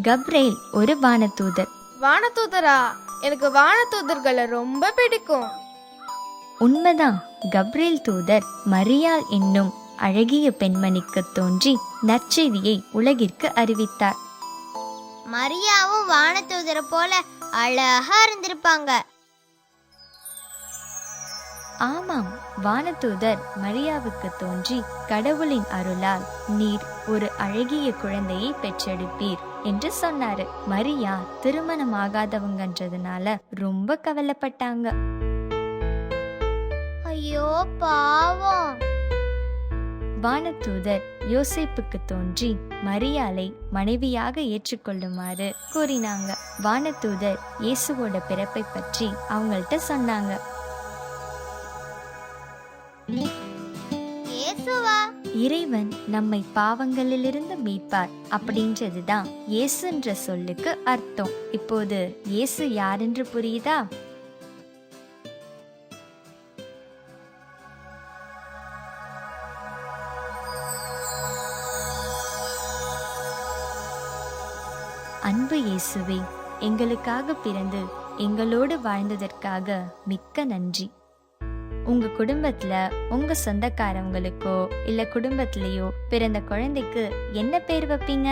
Gabriel ஒரு வானதூதர். வானதூதரா? எனக்கு வானதூதர்களை ரொம்ப பிடிக்கும். உண்மைதான் கப்ரேல் தூதர் மரியாள் என்னும் அழகிய பெண்மணிக்கு தோன்றி நற்செய்தியை உலகிற்கு அறிவித்தார். மரியாவும் வானதூதரை போல அழகா இருந்திருப்பாங்க. ஆமாம் வானதூதர் மரியாவுக்கு தோன்றி கடவுளின் அருளால் நீர் ஒரு அழகிய குழந்தையை பெற்றெடுப்பீர் என்று சொன்னாரு. மரியா திருமணமாகாதவங்கன்றதுனால ரொம்ப கவலைப்பட்டாங்க. ஐயோ பாவம். வானதூதர் யோசேப்புக்கு தோன்றி மரியாளை மனைவியாக ஏற்றுக்கொள்ளுமாறு கூறினாங்க. வானதூதர் இயேசுவோட பிறப்பை பற்றி அவங்கள்ட்ட சொன்னாங்க. இறைவன் நம்மை பாவங்களிலிருந்து மீட்பார் அப்படின்றதுதான் இயேசுன்ற சொல்லுக்கு அர்த்தம். இப்போது இயேசு யாரென்று புரியுதா? அன்பு இயேசுவே எங்களுக்காக பிறந்து எங்களோடு வாழ்ந்ததற்காக மிக்க நன்றி. உங்க குடும்பத்துல உங்க சொந்தக்காரவங்களுக்கோ இல்ல குடும்பத்திலயோ பிறந்த குழந்தைக்கு என்ன பேர் வைப்பீங்க?